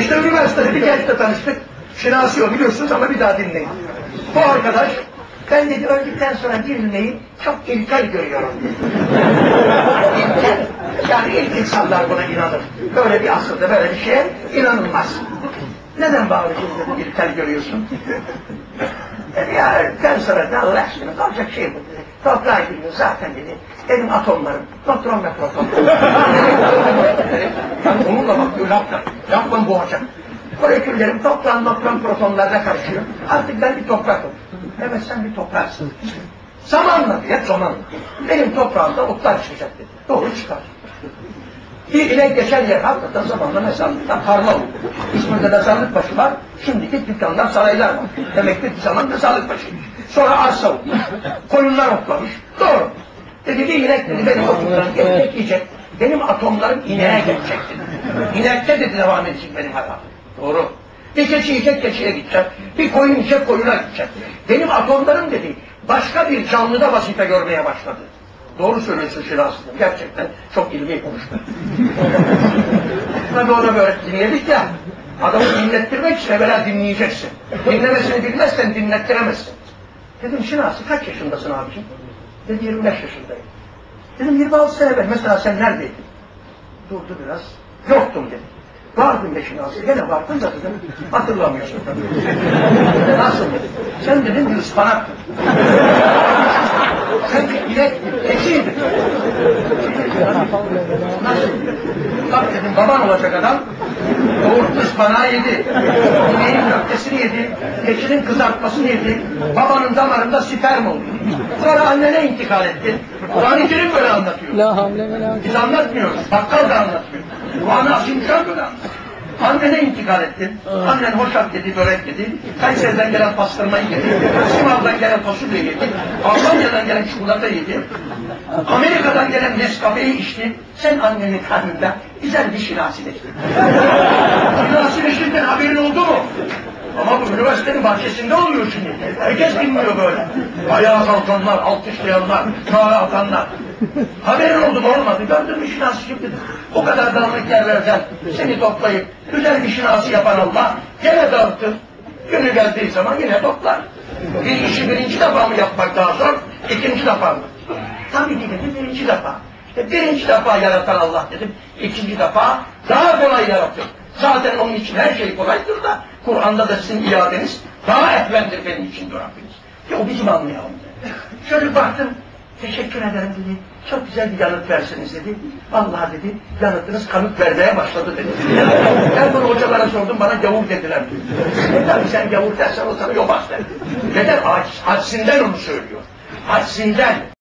İşte üniversitede bir gençle tanıştık. Şinasi o biliyorsunuz ama bir daha dinleyin. Bu arkadaş ben dedi öldükten sonra dirilmeyi çok ilkel görüyorum. İlkel. Yani ilk insanlar buna inanır. Böyle bir asırda böyle bir şeye inanılmaz. Neden bağırıyorsun dedi ilkel görüyorsun? Dedi ya öldükten sonra da Allah aşkına olacak şey bu. Toprağa giriyor zaten dedi. Benim atomlarım, nötron ve proton. yani onunla bakıyor, lafla, lafla boğacak. Moleküllerim toprağın nötron protonlarla karışıyor. Artık ben bir topraktım. Evet sen bir topraksın. Zamanla diye zamanla. Benim toprağımda otlar çıkacak dedi. Doğru çıkar. Bir inek geçen yer hakikaten zamanla mezarlıktan tarla oldu. İzmir'de mezarlık başı var. Şimdiki dükkanlar, saraylar var. Demek ki zaman mezarlık başıymış. Sonra arsa olmuş. Koyunlar otlamış. Doğru. Dedi bir inek dedi benim otumdan gelecek yiyecek. Benim atomlarım ineğe gelecek dedi. İnekte dedi devam edecek benim hayatım. Doğru. Bir keçi yiyecek keçiye gidecek. Bir koyun yiyecek koyuna gidecek. Benim atomlarım dedi başka bir canlıda vazife görmeye başladı. Doğru söylüyorsun Şiraz. Gerçekten çok ilmi konuştu. Tabii ona böyle dinledik ya. Adamı dinlettirmek için evvela dinleyeceksin. Dinlemesini bilmezsen dinlettiremezsin. Dedim Şinasi kaç yaşındasın abicim? Dedi 25 yaşındayım. Dedim 26 sene evvel mesela sen neredeydin? Durdu biraz. Yoktum dedi. Vardım be Şinasi. Gene vardın da dedim. Hatırlamıyorsun tabii. Nasıl dedi? Sen dedim bir ıspanaktın. Sen bir inek, keçiydin. Nasıl? Bak dedim baban olacak adam. Doğurttu ıspanağı yedi. İneğin köftesini yedi. Keçinin kızartmasını yedi. Babanın damarında sperm oldu. Sonra annene intikal etti. Kur'an-ı Kerim böyle anlatıyor. La ve la Biz anlatmıyoruz. Bakkal da anlatmıyor. Kur'an-ı Asimcan böyle anlatıyor. Annene intikal ettin. Annen hoşaf dedi, börek dedi. Kayseri'den gelen pastırmayı yedi. Simav'dan gelen fasulye yedi. Almanya'dan gelen çikolata yedi. Amerika'dan gelen Nescafe'yi içti. Sen annenin karnında güzel bir şinasileştin. Şinasileşirken haberin oldu mu? Ama bu üniversitenin bahçesinde oluyor şimdi. Herkes dinliyor böyle. Ayağa kalkanlar, alkışlayanlar, çağrı atanlar. Haberin oldu mu olmadı. Gördün mü şinası şimdi? O kadar dağınık yerlerden seni toplayıp güzel bir şinası yapan Allah gene dağıtır. Günü geldiği zaman yine toplar. Bir işi birinci defa mı yapmak daha zor, ikinci defa mı? Tabii ki dedim birinci defa. İşte birinci defa yaratan Allah dedim. İkinci defa daha kolay yaratıyor. Zaten onun için her şey kolaydır da Kur'an'da da sizin iadeniz daha ehvendir benim için Rabbiniz. Ya o bizim anlayalım. Şöyle baktım, teşekkür ederim dedi. Çok güzel bir yanıt verseniz dedi. Vallahi dedi, yanıtınız kanıt vermeye başladı dedi. ben bunu hocalara sordum, bana gavur dediler. E tabii sen gavur dersen o sana yobaz der. Neden? Aç, açsinden onu söylüyor. Açsinden.